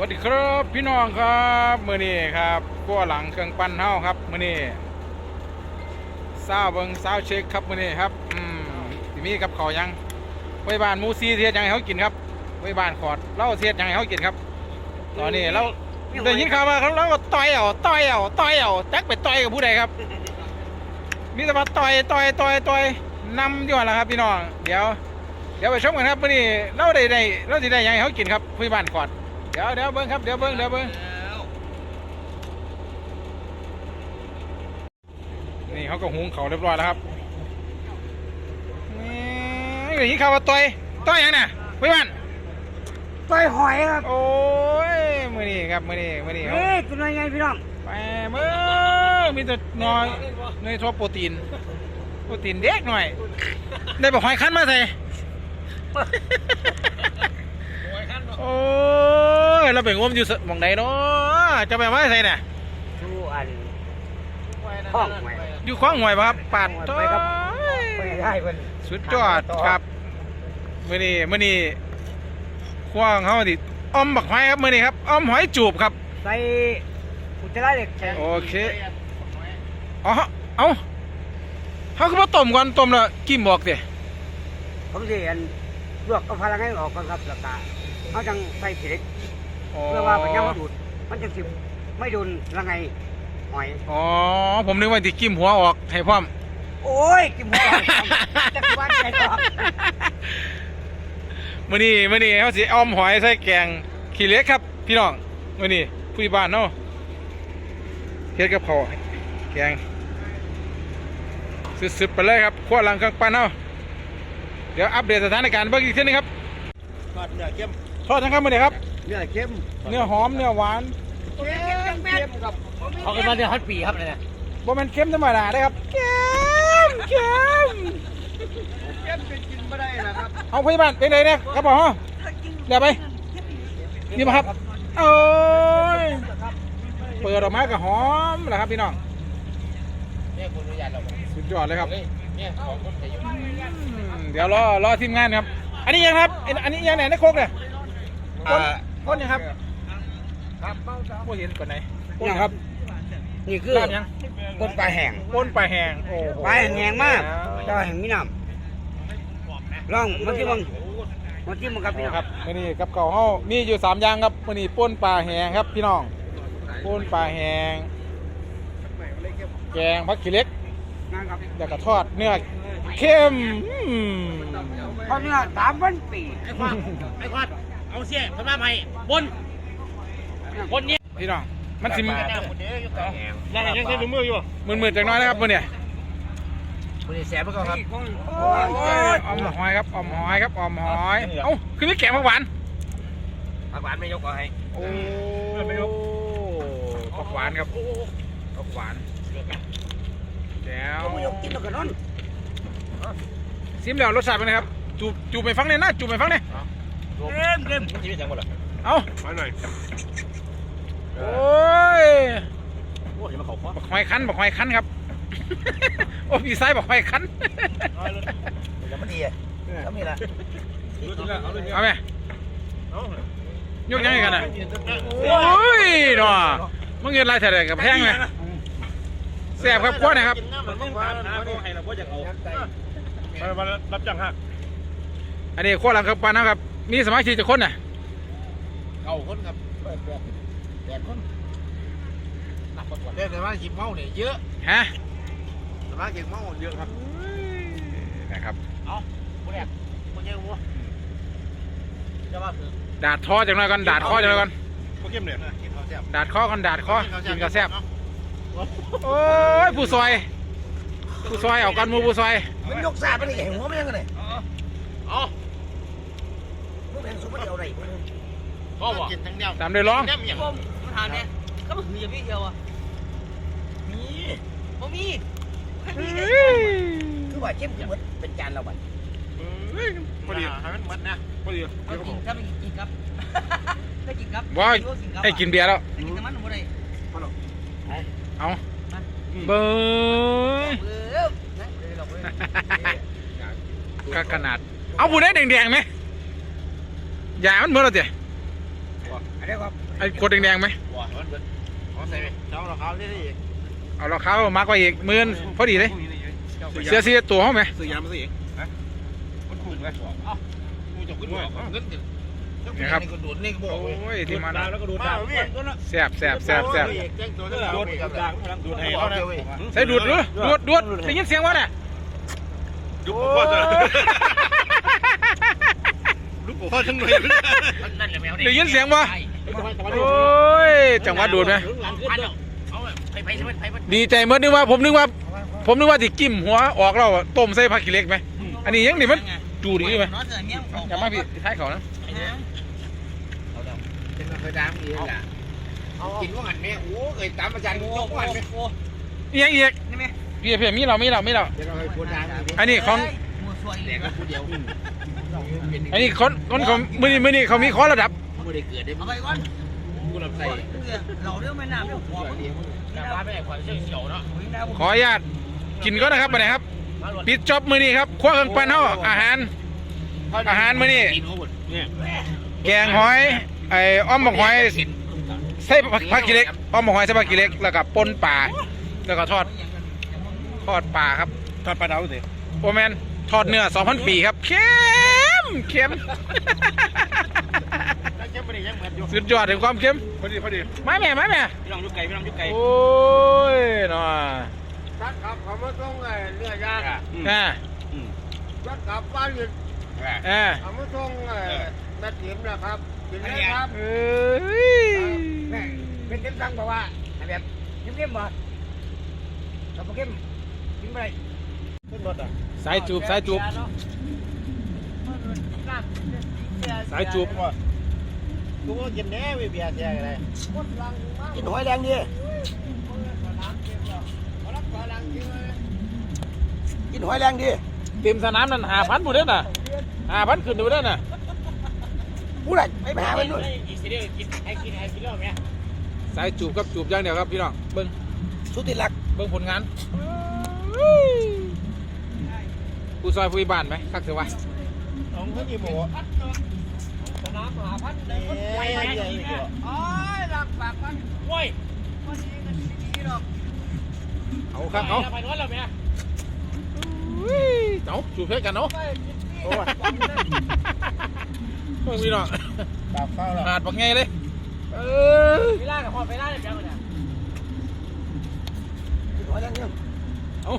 วัสดีครับพี่น้องครับมื้อนี้ครับกัวหลังเครื่องปั้นเฮาครับมื้อนี้ซาวเบิงซาวเช็คครับมื้อนี้ครับอืมสิมีกับข้าวหยังไว้บ้านหมูซีเทียดหยังให้เขากินครับไว้บ้านขอดเล่าเทียดหยังให้เขากินครับ ตอนนี้เราได้ยินข่าวว่าเขาเราก็ต่อยเอาต่อยเอาต่อยเอาจักไปต่อยกับผู้ใดครับมีแต่ว่าต่อยต่อยต่อยต่อยนำอยู่หั่นล่ะครับพี่น้องเดี๋ยวเดี๋ยวไปชมกันครับมื้อนี้เราได้ได้เราสิได้หยังให้เขากินครับผู้บ้านขอดเดี๋ยวเดี๋ยวเบิ้งครับเดี๋ยวเบิ้งเดี๋ยวเบิ้งนี่เขาก็หุงเขาวเรียบร้อยแล้วครับนี่อย่างนี้ข่าวว่าต่อยต่อยหยังน่ะพี่บ้านต่อยหอยครับ โอ้ยมือนี่ครับมือนี่มือนี่เขาเฮ้ยเป็นไงพี่น้องไปมือมีแต่น้อยในทอโปรตีนโปรตีนเด็กหน่อย ได้บอกหอยคั้นมาใส่โอ้ย เราไปงมอยู่สหมองใดเนาะจะไปว่าใส่น่ะดูอันห้องหอยอยู่ข้องหวยปะครับปาดไปครับโอ้ยไปได้เพิ่นสุดยอดครับมื่อนี้มื่อนี้ควางเขาดิอ้อมบักหอยครับมื่อนี้ครับอ้อมหอยจูบครับ ใส่อุจจาระเด็กแข็งโอเคอ๋อเอาเขาคือมาต้มก่อนต้มแล้วกินบอกเดี๋ยผมสิอันลวกเอาพลังให้ออกก่อนครับแล้วก็เขาจังใส่ผิด เพื่อว่าปัญญาดูดมันจะสิไม่โดนละไงหอย อ๋อ ผมนึกว่าที่กิมหัวออกให้พร้อม โอ้ยกินหมูจะคิดว่าใจต่อมื่อนี้มื่อนี้เขาสิอ้อมหอยใส่แกงขี้เหล็กครับ พี่น้องมื่อนี้ผู้ใหญ่บ้านเนาะเฮ็ดกับข้าวแกงสุดๆไปเลยครับขั้วหลังเครื่องปั้นเนาะเดี๋ยวอัปเดตสถานการณ์เบิ่งอีกทีนึงครับทอดเนื้อเข้มทอดทั้งครับมื่อนี้ครับ เนื้อเข้มเนื้อหอมเนื้อหวานเข้มครับเขากันมาเดือนฮัตปีครับเนี่ยบ่แม่นเค็มธรรมดาได้อครับเค็มเค็มเข้มเป็นกินไม่ได้นะครับเอาพยาบาลเป็นไงเนี่ยครับหมอเดี๋ยวไปนี่มาครับโอ้ยเปิดออกมาก็หอมแหละครับพี่น้องเนี่ยคุณอนุญาตเราสุดยอดเลยครับเนี่ยของคนจะอยู่อืมเดี๋ยวรอรอทีมงานครับ อันนี้ยังครับ อันอันนี้ยังไหนในโคกเนี่ย ก้นก้นยังครับครับเบ้าสาวบ่เห็นก่อนไหนนี่ครับ นี่คือลาบยังก้นปลาแห้งก้นปลาแห้งโอ้โหปลาแห้งมากเจ้าแห้งมีน้ำลองมาที่มึงมาที่มึงครับพี่น้องครับมื่อนี้กับเก่าวเฮามีอยู่สามอย่างครับมื่อนี้ป่นปลาแห้งครับพี่น้องป่นปลาแห้งแกงผักขี้เหล็กงานครับแล้วก็ทอดเนื้อเข้มอืมเพราะเนื้อสามพันปีไอ้ควาดไอ้ควาด เอาเสี้ยพม่าไผ่บน บนนี้พี่น้องมันสิยังยังใช้มืออยู่มืดๆจังน้อยนะครับมื่อนี้คุณแสบเมื่อก่อนครับโอ้ยออมหอยครับออมหอยครับออมหอยเอ้าคือนี่แกงผักหวานผักหวานไม่ยกเอาให้โอ้ผักหวานครับผักหวานแจ๋วผมยกกินแล้วกันนอนซิมแล้วรสชาติเป็นไงครับจูบจูบไปฟังเนี่ยนะจูบไปฟังเนี่ย เริ่มเริ่มมันจะไม่จังหมดหรอเอ้ามาหน่อยโอ้ยโอ้ยมาเขาคว้าบักหอยคั้นบักหอยคั้นครับ โอ้พี่ไซบักหอยคั้นเดี๋ยวมันดีอะแล้วมีอะไรเอาไหมยกยังไงกันน่ะโอ้ยหนอมึงเงินไรเท่าไรกับแพงไหมแซ่บครับกวนนะครับมันต้องการหาก็ให้เราก็จะเอามารับจ้างหักอันนี้ขั้วหลังครับปานนะครับ มีสมาชิกจะคนน่ะเก้าคนครับแปดแปดแปดคนนับประกวดแต่ว่าหิมเมาเนี่ยเยอะฮะแต่ว่าหิมเมาเยอะครับนะครับเอาคนแรกคนเยอะวัวจะว่าคือดาดคอจังหน่อยก่อนดาดคอจังหน่อยก่อนพวกเข้มเนี่ยกินข้าวแซ่บดาดคอก่อนดาดคอกินกระแซบโอ้ยผู้ซอยผู้ซอยเอากันหมูผู้ซอยมันยกซาไปนี่เห็นหัวมันยังไงอ๋อ ลูกแห่งสุภาพเดียวไรพ่อบอกกินทั้งเดียวตามด้ร้องแนมอย่างผมมาถามเนี่ยก็มันคือจะพี่เดียวอะนี้ผมมีคือว่าเข้มเหมือนเป็นจานเราบัดพอดีให้มันหมดนะพอดีเอากินครับไม่กินครับไม่กินครับว่าไอ้กินเบียร์แล้วกินน้ำมันหมดเลยเอาเบิ้งเออนะเลยหรอกเลยก็ขนาด เอาผู้ได้แดงๆไหม ย่ามันเหมือนเราเจ๊ไอ้อันนี้ครับไอ้กดแดงๆไหมว้ามันเป็นเอาใส่ไปเจ้าเราเขาได้อีกเอาเราเข้ามาร์กไว้อีกหมื่นพอดีเลยเสียสีตัวเขาไหมซื้อยามาสิฮะมันคุ้มเลยเอ้ากูจะขึ้นมาเงินกันนี่ก็ดูดนี่ก็บอกโอ้ยที่มันแล้วก็ดูดดาวพี่แซ่บแซ่บแซ่บแซ่บแจ้งตัวดูดดาวดูดให้เขานะใส่ดูดดูดูดดูดได้ยินเสียงวะเนี่ยดูพ่อจะลูกพ่ อทั้งหน่วยหละแมวได้ยินเสียงวะโอ้ยจังหวะดูดไหมดีใจเมื่อนึกว่าผมนึกว่า ผมนึกว่าที่กิ้มหัวออกเราต้มใส่ผักขี้เล็กไหมอันนี้ยังนี่มันจูดีไหมนอนเสือเงี้ยอย่ามาพี่ท้ายเขานะเป็นเคยดังดีแหละกินว่าหันแม่โอ้เคยตามอาจารย์โอ้ยกโหวันไหมโอ้อีย่างอีกนี่ไหมพี่เพียมีเรามีเรามีเราเดี๋ยวเราอันนี้ของ มัวซวยแหลเลยกพูดเดียวอันนี้คนคนเขามือนี้มือนี้เขามีคอระดับไม่ได้เกิดได้เอาไปก่อนกูรับใส่เราเรื่องไม่น้ำไม่หัวมันแต่ว่าไม่ได้ความเชี่ยวเฉียวเนาะขออนุญาตกินก็นะครับไปไหนครับปิดจอบมือนี้ครับครัวเครื่องปั้นเฮาอาหาร อาหารมื้อนี้กินหมดเนี่ยแกงหอยไอ้อ้อมบักหอยใส่ผักผักขี้เหล็กอ้อมบักหอยใส่ผักขี้เหล็กแล้วก็ป่นปลาแล้วก็ทอดทอดปลาครับทอดปลาดาวสิโอแมน ทอดเนื้อ2,000ปีครับเค็มเค็มแล้วจะไม่ได้ยังเหมือนอยู่สุดยอดถึงความเค็มพอดีพอดีไม่แม่ไม่แม่พี่น้องยุกไก่พี่น้องยุกไก่โอ้ยหน่อยครับครับเขามาส่งเนื้อย่างอ่ารถกลับบ้านอยู่อ่าเขามาส่งแม่ติ๋มนะครับกินได้ครับเอ้ยแม่เป็นติ๋มสั่งบอกว่าแบบเข้มๆบ่เราเข้มกินไป ขึ้นรถอะสายจูบสายจูบสายจูบกูก็กินแน่เบียร์แท้อะไรกินหอยแดงดิกินหอยแดงดิเต็มสนามนั่นหาพันหมดเด้อน่ะหาพันขึ้นดูเด้อน่ะผู้ใดไปหามันนู่นอีกสิเดียวกินให้กินให้กินแล้วไหมสายจูบกับจูบอย่างเดียวครับพี่น้องเบิ้งสุดที่รักเบิ้งผลงาน ผู้ซอยผู้บ้านไหมคักเถอะวะน้องเขากี่โมน้ำหาพันเลยไปไหนอีกเหรอโอ้ยรักปากมันโอ้ยวันนี้มันดีหรอกเอาครับเอาไปนวดแล้วไหมเอาจูบเพื่อกันเนาะไปกินที่โอ้ยเบิ้งพี่น้องปากเข้าแล้วหาดปักไงเลยเออเวลากับพอเวลาเนี่ยจังเลยหอยแดงเนี่ยเอา